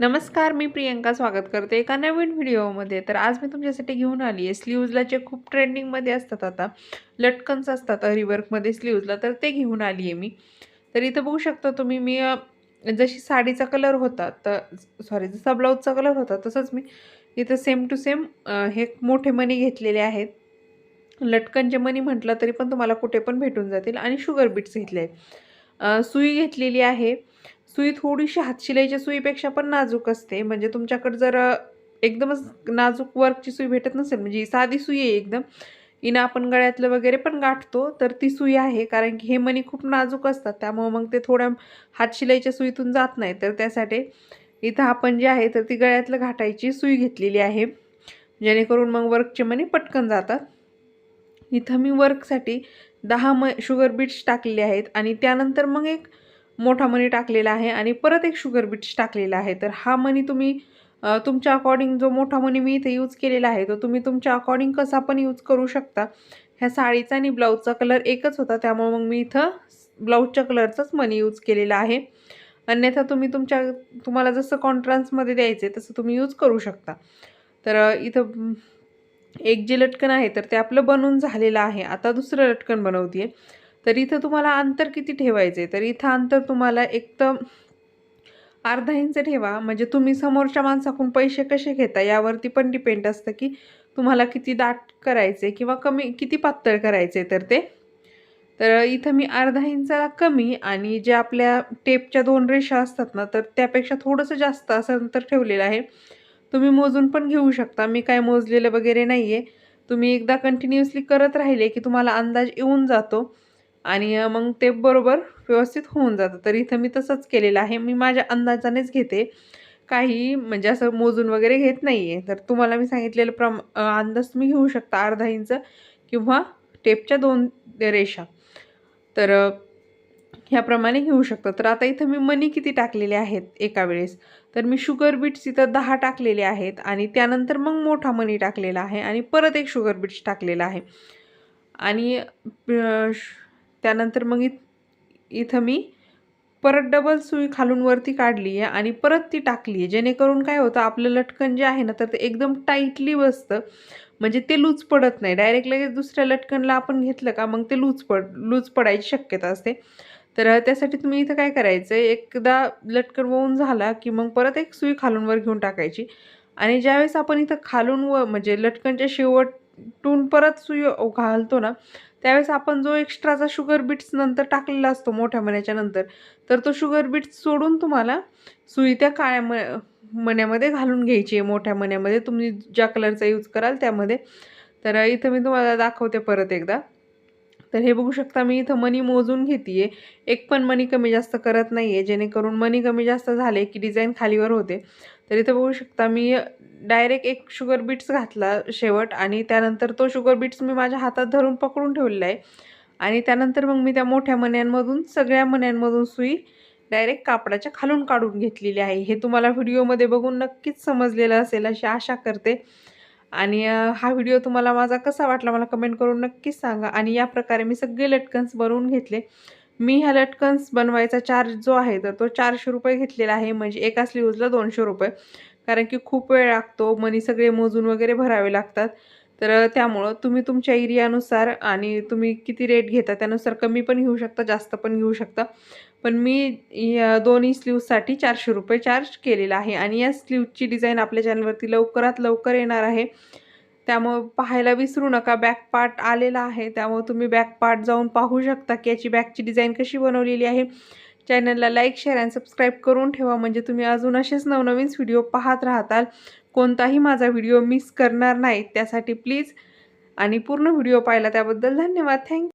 नमस्कार मी प्रियंका स्वागत करते एका नवीन व्हिडिओमध्ये. तर आज मी तुमच्यासाठी घेऊन आली आहे स्लीव्जला जे खूप ट्रेंडिंगमध्ये असतात आता लटकन्स असतात रिवर्कमध्ये स्लीव्जला तर ते घेऊन आली आहे मी. तर इथं बघू शकता तुम्ही मी जशी साडीचा कलर होता तर सॉरी जसा ब्लाऊजचा कलर होता तसंच मी इथं सेम टू सेम हे मोठे मणी घेतलेले आहेत. लटकनचे मणी म्हटलं तरी पण तुम्हाला कुठे पण भेटून जातील. आणि शुगर बीट्स घेतले आहेत. सुई घेतलेली आहे. सुई थोडीशी हातशिलाईच्या सुईपेक्षा पण नाजूक असते. म्हणजे तुमच्याकडे जर एकदमच नाजूक वर्कची सुई भेटत नसेल म्हणजे ही साधी सुई आहे एकदम हिनं आपण गळ्यातलं वगैरे पण गाठतो तर ती सुई आहे. कारण की हे मणी खूप नाजूक असतात त्यामुळं मग ते थोड्या हातशिलाईच्या सुईतून जात नाही. तर त्यासाठी इथं आपण जे आहे तर ती गळ्यातलं घाटायची सुई घेतलेली आहे. जेणेकरून मग वर्कचे मणी पटकन जातात. इथं मी वर्कसाठी दहा म शुगर बीट्स टाकलेले आहेत. आणि त्यानंतर मग एक मोठा मनी टाकलेला आहे आणि परत एक शुगर बीट्स टाकलेला आहे. तर हा मनी तुम्ही तुमच्या अकॉर्डिंग जो मोठा मनी मी इथे यूज केलेला आहे तो तुम्ही तुमच्या अकॉर्डिंग कसा पण यूज करू शकता. ह्या साडीचा आणि ब्लाऊजचा कलर एकच होता त्यामुळे मग मी इथं ब्लाऊजच्या कलरचाच मनी यूज केलेला आहे. अन्यथा तुम्ही तुमच्या तुम्हाला जसं कॉन्ट्रान्समध्ये द्यायचं आहे तसं तुम्ही यूज करू शकता. तर इथं एक जे लटकन आहे तर ते आपलं बनवून झालेलं आहे. आता दुसरं लटकन बनवते आहे तर इथं तुम्हाला अंतर किती ठेवायचं आहे तर इथं अंतर तुम्हाला एक तर अर्धा इंच ठेवा. म्हणजे तुम्ही समोरच्या माणसाकडून पैसे कसे घेता यावरती पण डिपेंड असतं की तुम्हाला किती दाट करायचे किंवा कमी किती पातळ करायचे तर ते. तर इथं मी अर्धा इंचाला कमी आणि जे आपल्या टेपच्या दोन रेषा असतात ना तर त्यापेक्षा थोडंसं जास्त असं अंतर ठेवलेलं आहे. तुम्ही मोजून पण घेऊ शकता. मी काय मोजलेलं वगैरे नाही आहे तुम्ही एकदा कंटिन्युअसली करत राहिले की तुम्हाला अंदाज येऊन जातो. आणि मग ते बरोबर व्यवस्थित होऊन जातं. तर इथं मी तसंच केलेलं आहे. मी माझ्या अंदाजानेच घेते. काही म्हणजे असं मोजून वगैरे घेत नाही आहे तर तुम्हाला मी सांगितलेलं प्रम अंदाज तुम्ही घेऊ शकता. अर्धा इंच किंवा टेपच्या दोन रेषा. तर ह्याप्रमाणे घेऊ शकता. तर आता इथं मी मनी किती टाकलेले आहेत एका वेळेस? तर मी शुगर बीट्स इथं दहा टाकलेले आहेत आणि त्यानंतर मग मोठा मनी टाकलेला आहे आणि परत एक शुगर बीट्स टाकलेला आहे. आणि त्यानंतर मग इथं मी परत डबल सुई खालून वरती काढली आहे आणि परत ती टाकली आहे. जेणेकरून काय होतं आपलं लटकन जे आहे ना तर ते एकदम टाईटली बसतं. म्हणजे ते लूज पडत नाही. डायरेक्ट लगेच दुसऱ्या लटकनला आपण घेतलं का मग ते लूज पड लूज पडायची शक्यता असते. तर त्यासाठी तुम्ही इथं काय करायचं आहे एकदा लटकन वळून झाला की मग परत एक सुई खालून वर घेऊन टाकायची. आणि ज्यावेळेस आपण इथं खालून व म्हणजे लटकनच्या शेवटून परत सुई घालतो ना त्यावेळेस आपण जो एक्स्ट्राचा शुगर बीट्स नंतर टाकलेला असतो मोठ्या मण्याच्या नंतर तर तो शुगर बीट्स सोडून तुम्हाला सुई त्या काळ्या म मण्यामध्ये घालून घ्यायची आहे. मोठ्या मण्यामध्ये तुम्ही ज्या कलरचा यूज कराल त्यामध्ये. तर इथं मी तुम्हाला दाखवते परत एकदा. तर हे बघू शकता मी इथं मनी मोजून घेते आहे एक पण मनी कमी जास्त करत नाही आहे जेणेकरून मनी कमी जास्त झाले की डिझाईन खालीवर होते. तर इथं बघू शकता मी डायरेक्ट एक शुगर बीट्स घातला शेवट आणि त्यानंतर तो शुगर बीट्स मी माझ्या हातात धरून पकडून ठेवलेला आहे. आणि त्यानंतर मग मी त्या मोठ्या मण्यांमधून सगळ्या मण्यांमधून सुई डायरेक्ट कापडाच्या खालून काढून घेतलेली आहे. हे तुम्हाला व्हिडिओमध्ये बघून नक्कीच समजलेलं असेल. अशी आशा करते. आणि हा व्हिडिओ तुम्हाला माझा कसा वाटला मला कमेंट करून नक्कीच सांगा. आणि या प्रकारे मी सगळे लटकन्स बनवून घेतले. मी ह्या लटकन्स बनवायचा चार्ज जो आहे तर तो चारशे रुपये घेतलेला आहे. म्हणजे एका स्लीवजला दोनशे रुपये. कारण की खूप वेळ लागतो. मनी सगळे मोजून वगैरे भरावे लागतात. तर त्यामुळं तुम्ही तुमच्या एरियानुसार आणि तुम्ही किती रेट घेता त्यानुसार कमी पण घेऊ शकता जास्त पण घेऊ शकता. पण मी या दोन्ही स्लीव्जसाठी चारशे रुपये चार्ज केलेला आहे. आणि या स्लीवची डिझाईन आपल्या चॅनलवरती लवकरात लवकर येणार आहे. त्यामुळं पाहायला विसरू नका. बॅक पार्ट आलेला आहे. त्यामुळे तुम्ही बॅक पार्ट जाऊन पाहू शकता की याची बॅकची डिझाईन कशी बनवलेली आहे. चॅनलला लाईक शेअर आणि सबस्क्राईब करून ठेवा. म्हणजे तुम्ही अजून असेच नवनवीन व्हिडिओ पाहत राहताल. कोणताही माझा व्हिडिओ मिस करणार नाही. त्यासाठी प्लीज आणि पूर्ण व्हिडिओ पाहिला त्याबद्दल धन्यवाद. थँक